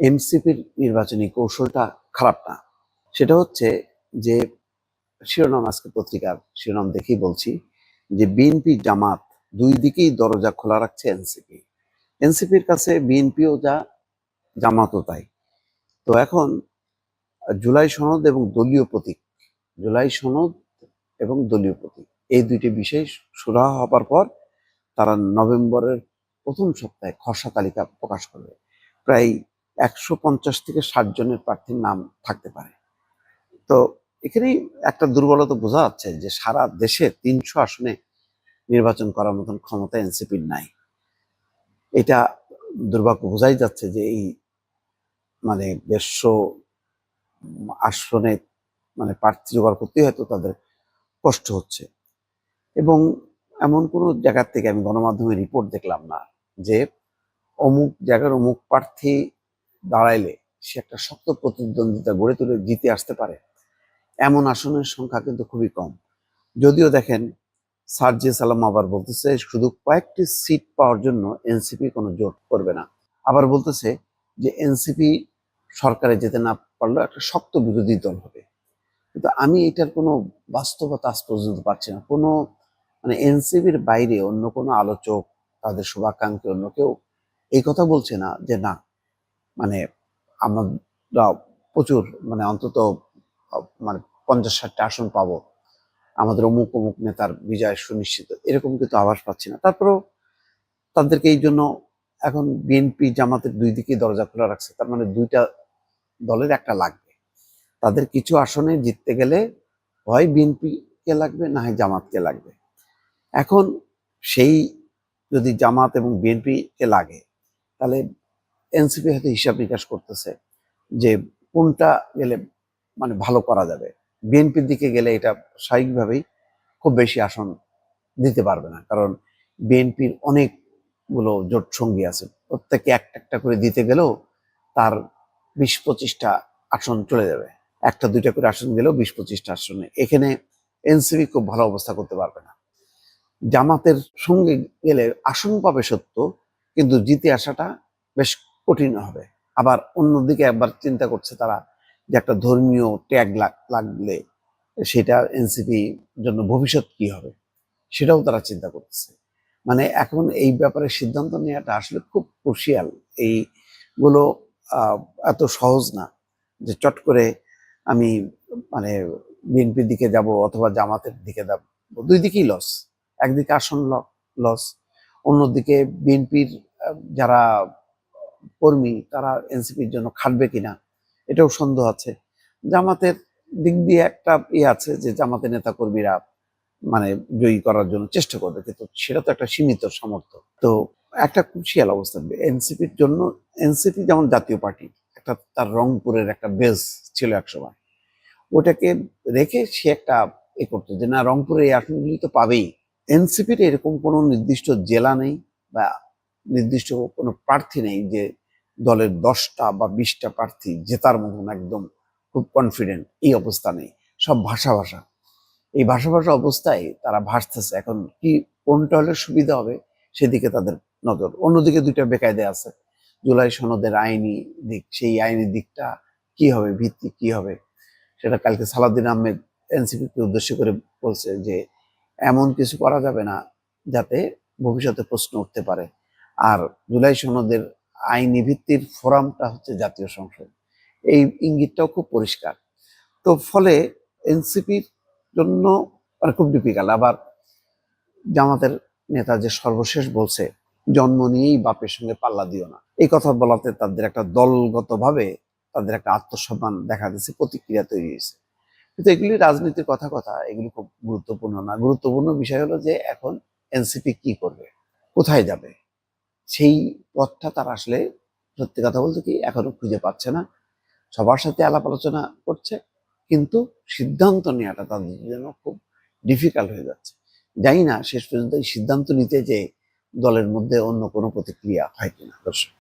এনসিপির নির্বাচনী কৌশলটা খারাপ না। সেটা হচ্ছে যে শিরোনাম আজকে পত্রিকার শিরোনাম দেখেই বলছি যে বিএনপি জামাত দুই দিকেই দরজা খোলা রাখছে এনসিপি। এনসিপির কাছে বিএনপিও যা, জামাতও তাই। তো এখন জুলাই সনদ এবং দলীয় প্রতীক, জুলাই সনদ এবং দলীয় প্রতীক, এই দুইটি বিষয় সুরাহ হবার পর তারা নভেম্বরের প্রথম সপ্তাহে খসড়া তালিকা প্রকাশ করবে। প্রায় একশো পঞ্চাশ থেকে ষাট জনের প্রার্থীর নাম থাকতে পারে। তো এখানেই একটা দুর্বলতা বোঝা যাচ্ছে যে সারা দেশে তিনশো আসনে নির্বাচন করার মতন ক্ষমতা এনসিপির নাই। এটা দুর্ভাগ্য বোঝাই যাচ্ছে যে এই মানে দেড়শো আসনে মানে প্রার্থী জোগাড় করতেই হয়তো তাদের কষ্ট হচ্ছে। এবং এমন কোনো জায়গার থেকে আমি গণমাধ্যমে রিপোর্ট দেখলাম না যে অমুক জায়গার অমুক প্রার্থী দাঁড়াইলে সে একটা শক্ত প্রতিদ্বন্দ্বিতা গড়ে তুলে জিতে আসতে পারে। এমন আসনের সংখ্যা কিন্তু খুবই কম। যদিও দেখেন, সার্জি সালাম আবার বলতেছে, শুধু কয়েকটি সিট পাওয়ার জন্য এনসিপি কোনো জোট করবে না। আবার বলতেছে যে, এনসিপি সরকারে যেতে না পারলেও একটা শক্ত বিরোধী দল হবে। কিন্তু আমি এটার কোনো বাস্তবতা আজ পর্যন্ত পাচ্ছি না। কোনো মানে এনসিপির বাইরে অন্য কোনো আলোচক, তাদের শুভাকাঙ্ক্ষী অন্য কেউ এই কথা বলছে না যে, না মানে আমরা প্রচুর মানে অন্তত মানে পঞ্চাশ ষাটটা আসন পাবো। আমাদের অমুক অমুক নেতার বিজয় সুনিশ্চিত। এরকম কিন্তু আভাস পাচ্ছি না। তারপরেও তাদেরকে এই জন্য এখন বিএনপি জামাতের দুই দিকেই দরজা খোলা রাখছে। তার মানে দুইটা দলের একটা লাগবে। তাদের কিছু আসনে জিততে গেলে হয় বিএনপি কে লাগবে, না হয় জামাতকে লাগবে। এখন সেই যদি জামাত এবং বিএনপি কে লাগে, তাহলে এনসিপি হয়তো হিসাব নিকাশ করতেছে যে কোনটা গেলে মানে ভালো করা যাবে। বিএনপির দিকে গেলে এটা স্বাভাবিকভাবেই খুব বেশি আসন দিতে পারবে না, কারণ বিএনপির অনেকগুলো জোট সঙ্গী আছে। প্রত্যেকে একটা একটা করে দিতে গেলেও তার বিশ পঁচিশটা আসন চলে যাবে। একটা, দুইটা করে আসন গেলেও বিশ পঁচিশটা আসনে। এখানে এনসিপি খুব ভালো অবস্থা করতে পারবে না। জামাতের সঙ্গে গেলে আসন পাবে সত্য, কিন্তু জিতে আসাটা বেশ কঠিন হবে। আবার অন্যদিকে একবার চিন্তা করছে তারা যে একটা ধর্মীয় ট্যাগ লাগলে সেটা এনসিপি জন্য ভবিষ্যৎ কি হবে? সেটাও তারা চিন্তা করতেছে মানে এখন এই ব্যাপারে সিদ্ধান্ত নেওয়াটা আসলে খুব ক্রুশিয়াল এইগুলো এত সহজ না যে চট করে আমি মানে বিএনপির দিকে যাব অথবা জামাতের দিকে যাব। দুই দিকেই লস একদিকে আসন লস অন্যদিকে বিএনপির যারা কর্মী তারা এনসিপির জন্য খাটবে কিনা, এটাও সন্দেহ আছে। জামাতের দিক দিয়ে একটা ইয়ে আছে যে জামাতের নেতা কর্মীরা মানে জয়ী করার জন্য চেষ্টা করবে, কিন্তু সেটা তো একটা সীমিত সামর্থ্য। তো একটা ক্রুশিয়াল অবস্থা, এনসিপির জন্য, এনসিপি যেমন জাতীয় পার্টি, একটা তার রংপুরের একটা বেস ছিল একসময়। ওটাকে রেখে সে একটা এ করতো যে, না, রংপুরে এই আসনগুলি তো পাবেই। এনসিপির এরকম কোনো নির্দিষ্ট জেলা নেই বা নির্দিষ্ট কোনো প্রার্থী নেই যে দলের দশটা বা বিশটা প্রার্থী জেতার মতন একদম খুব কনফিডেন্ট এই অবস্থা নেই। সব ভাষা ভাষা। এই ভাষা ভাষা অবস্থায় তারা ভাসতেছে। এখন কি কোনটা হলে সুবিধা হবে সেদিকে তাদের নজর। অন্যদিকে দুইটা বেকায়দে আছে। জুলাই সনদের আইনি দিক, সেই আইনি দিকটা কি হবে, ভিত্তি কি হবে, সেটা কালকে সালাউদ্দিন আহমেদ এনসিপিকে উদ্দেশ্য করে বলছে যে এমন কিছু করা যাবে না যাতে ভবিষ্যতে প্রশ্ন উঠতে পারে। আর জুলাই সনদের আইনি ভিত্তির ফোরামটা হচ্ছে জাতীয় সংসদ। এই ইঙ্গিতটাও খুব পরিষ্কার। তো ফলে এনসিপির জন্য মানে খুব ডিফিকাল্ট আবার জামাতের নেতা যে সর্বশেষ বলছে, জন্ম নিয়েই বাপের সঙ্গে পাল্লা দিও না। এই কথা বলাতে তাদের একটা দলগতভাবে তাদের একটা আত্মসম্মান দেখা দিচ্ছে প্রতিক্রিয়া তৈরি হয়েছে। কিন্তু এগুলি রাজনীতির কথা কথা, এগুলি খুব গুরুত্বপূর্ণ না। গুরুত্বপূর্ণ বিষয় হলো যে এখন এনসিপি কি করবে, কোথায় যাবে? সেই পথটা তারা আসলে সত্যি কথা বলতে কি এখনও খুঁজে পাচ্ছে না। সবার সাথে আলাপ আলোচনা করছে, কিন্তু সিদ্ধান্ত নেওয়াটা তাদের জন্য খুব ডিফিকাল্ট হয়ে যাচ্ছে। জানি না শেষ পর্যন্ত এই সিদ্ধান্ত নিতে যে দলের মধ্যে অন্য কোনো প্রতিক্রিয়া হয় কিনা। দর্শক